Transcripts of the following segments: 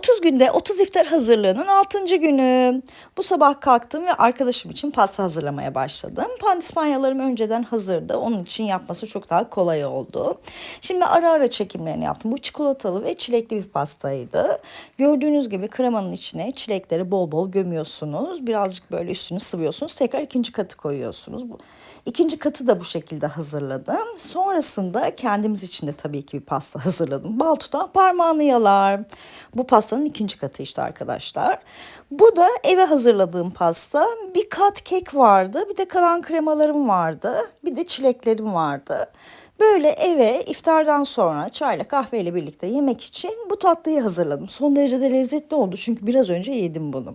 30 günde 30 iftar hazırlığının 6. günü. Bu sabah kalktım ve arkadaşım için pasta hazırlamaya başladım. Pandispanyalarım önceden hazırdı. Onun için yapması çok daha kolay oldu. Şimdi ara ara çekimlerini yaptım. Bu çikolatalı ve çilekli bir pastaydı. Gördüğünüz gibi kremanın içine çilekleri bol bol gömüyorsunuz. Birazcık böyle üstünü sıvıyorsunuz. Tekrar ikinci katı koyuyorsunuz. İkinci katı da bu şekilde hazırladım. Sonrasında kendimiz için de tabii ki bir pasta hazırladım. Bal tutan parmağını yalar. Bu pastanın ikinci katı işte arkadaşlar. Bu da eve hazırladığım pasta. Bir kat kek vardı, bir de kalan kremalarım vardı, bir de çileklerim vardı. Böyle eve iftardan sonra çayla kahveyle birlikte yemek için bu tatlıyı hazırladım. Son derece de lezzetli oldu çünkü biraz önce yedim bunu.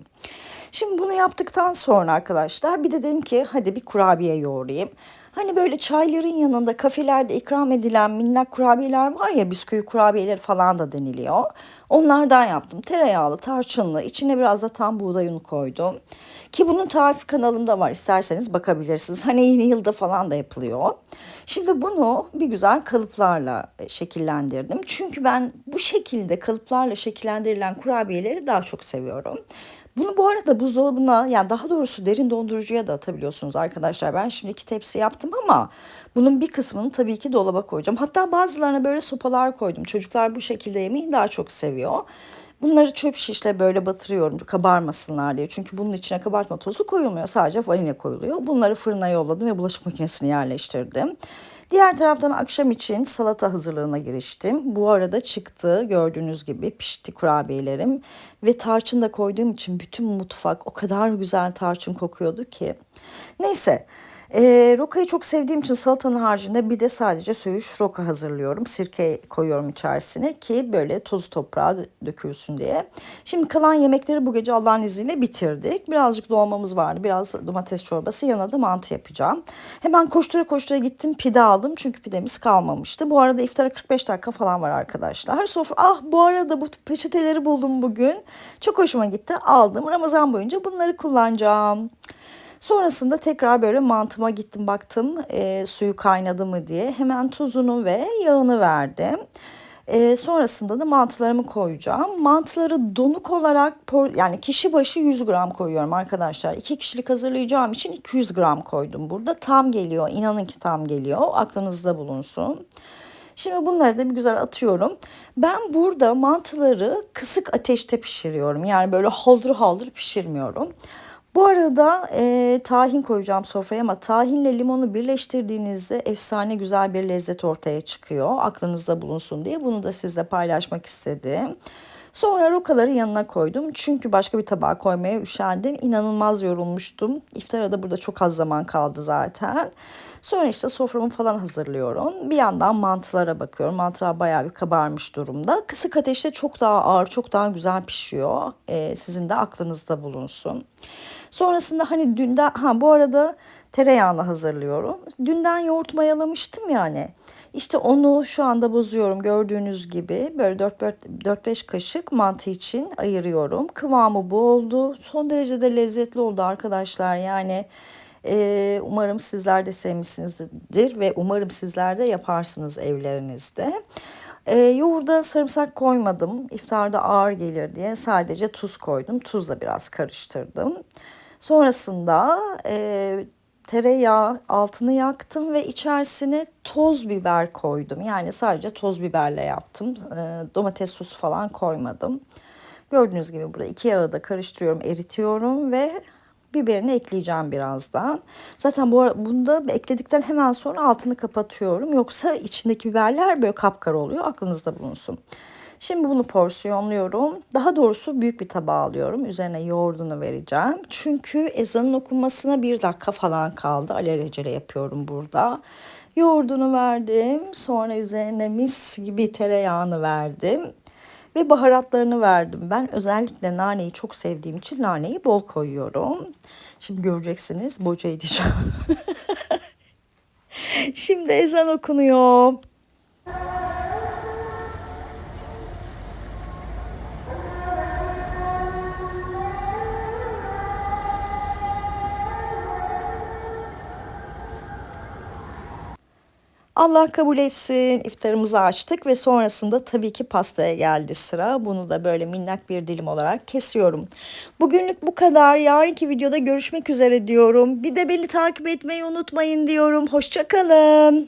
Şimdi bunu yaptıktan sonra arkadaşlar bir de dedim ki hadi bir kurabiye yoğurayım. Hani böyle çayların yanında kafelerde ikram edilen minnak kurabiyeler var ya bisküvi kurabiyeleri falan da deniliyor. Onlardan yaptım. Tereyağlı, tarçınlı, içine biraz da tam buğday unu koydum. Ki bunun tarifi kanalımda var. İsterseniz bakabilirsiniz. Hani yeni yılda falan da yapılıyor. Şimdi bunu bir güzel kalıplarla şekillendirdim. Çünkü ben bu şekilde kalıplarla şekillendirilen kurabiyeleri daha çok seviyorum. Bunu bu arada buzdolabına yani daha doğrusu derin dondurucuya da atabiliyorsunuz arkadaşlar. Ben şimdi iki tepsi yaptım ama bunun bir kısmını tabii ki dolaba koyacağım. Hatta bazılarına böyle sopalar koydum. Çocuklar bu şekilde yemeği daha çok seviyor. Bunları çöp şişle böyle batırıyorum kabarmasınlar diye. Çünkü bunun içine kabartma tozu koyulmuyor. Sadece vanilya koyuluyor. Bunları fırına yolladım ve bulaşık makinesine yerleştirdim. Diğer taraftan akşam için salata hazırlığına giriştim. Bu arada çıktı gördüğünüz gibi pişti kurabiyelerim. Ve tarçın da koyduğum için bütün mutfak o kadar güzel tarçın kokuyordu ki. Neyse e, rokayı çok sevdiğim için salatanın haricinde bir de sadece söğüş roka hazırlıyorum. Sirke koyuyorum içerisine ki böyle tozu toprağa dökülsün diye. Şimdi kalan yemekleri bu gece Allah'ın izniyle bitirdik. Birazcık dolmamız vardı. Biraz domates çorbası yanına da mantı yapacağım. Hemen koştura koştura gittim pide aldım. Çünkü pidemiz kalmamıştı. Bu arada iftara 45 dakika falan var arkadaşlar. Sofra ah bu arada bu peçeteleri buldum bugün. Çok hoşuma gitti. Aldım. Ramazan boyunca bunları kullanacağım. Sonrasında tekrar böyle mantıma gittim baktım e, suyu kaynadı mı diye. Hemen tuzunu ve yağını verdim. E, sonrasında da mantılarımı koyacağım. Mantıları donuk olarak yani kişi başı 100 gram koyuyorum arkadaşlar. İki kişilik hazırlayacağım için 200 gram koydum burada. Tam geliyor inanın ki tam geliyor aklınızda bulunsun. Şimdi bunları da bir güzel atıyorum. Ben burada mantıları kısık ateşte pişiriyorum. Yani böyle haldır haldır pişirmiyorum. Bu arada e, tahin koyacağım sofraya ama tahinle limonu birleştirdiğinizde efsane güzel bir lezzet ortaya çıkıyor. Aklınızda bulunsun diye bunu da sizle paylaşmak istedim. Sonra rokaları yanına koydum. Çünkü başka bir tabağa koymaya üşendim. İnanılmaz yorulmuştum. İftara da burada çok az zaman kaldı zaten. Sonra işte soframı falan hazırlıyorum. Bir yandan mantılara bakıyorum. Mantılar bayağı bir kabarmış durumda. Kısık ateşte çok daha ağır, çok daha güzel pişiyor. Ee, sizin de aklınızda bulunsun. Sonrasında hani dünden, ha bu arada tereyağını hazırlıyorum. Dünden yoğurt mayalamıştım yani. İşte onu şu anda bozuyorum gördüğünüz gibi. Böyle 4-5 kaşık mantı için ayırıyorum. Kıvamı bu oldu. Son derece de lezzetli oldu arkadaşlar. Yani e, umarım sizler de sevmişsinizdir ve umarım sizler de yaparsınız evlerinizde. E, yoğurda sarımsak koymadım. İftarda ağır gelir diye sadece tuz koydum. Tuzla biraz karıştırdım. Sonrasında e, tereyağı altını yaktım ve içerisine toz biber koydum. Yani sadece toz biberle yaptım. E, domates sosu falan koymadım. Gördüğünüz gibi burada iki yağı da karıştırıyorum, eritiyorum ve biberini ekleyeceğim birazdan. Zaten bu bunda ekledikten hemen sonra altını kapatıyorum. Yoksa içindeki biberler böyle kapkara oluyor. Aklınızda bulunsun. Şimdi bunu porsiyonluyorum. Daha doğrusu büyük bir tabağa alıyorum. Üzerine yoğurdunu vereceğim. Çünkü ezanın okunmasına bir dakika falan kaldı. Alelacele yapıyorum burada. Yoğurdunu verdim. Sonra üzerine mis gibi tereyağını verdim. Ve baharatlarını verdim. Ben özellikle naneyi çok sevdiğim için naneyi bol koyuyorum. Şimdi göreceksiniz boca edeceğim. Şimdi ezan okunuyor. Allah kabul etsin. İftarımızı açtık ve sonrasında tabii ki pastaya geldi sıra. Bunu da böyle minnak bir dilim olarak kesiyorum. Bugünlük bu kadar. Yarınki videoda görüşmek üzere diyorum. Bir de beni takip etmeyi unutmayın diyorum. Hoşçakalın.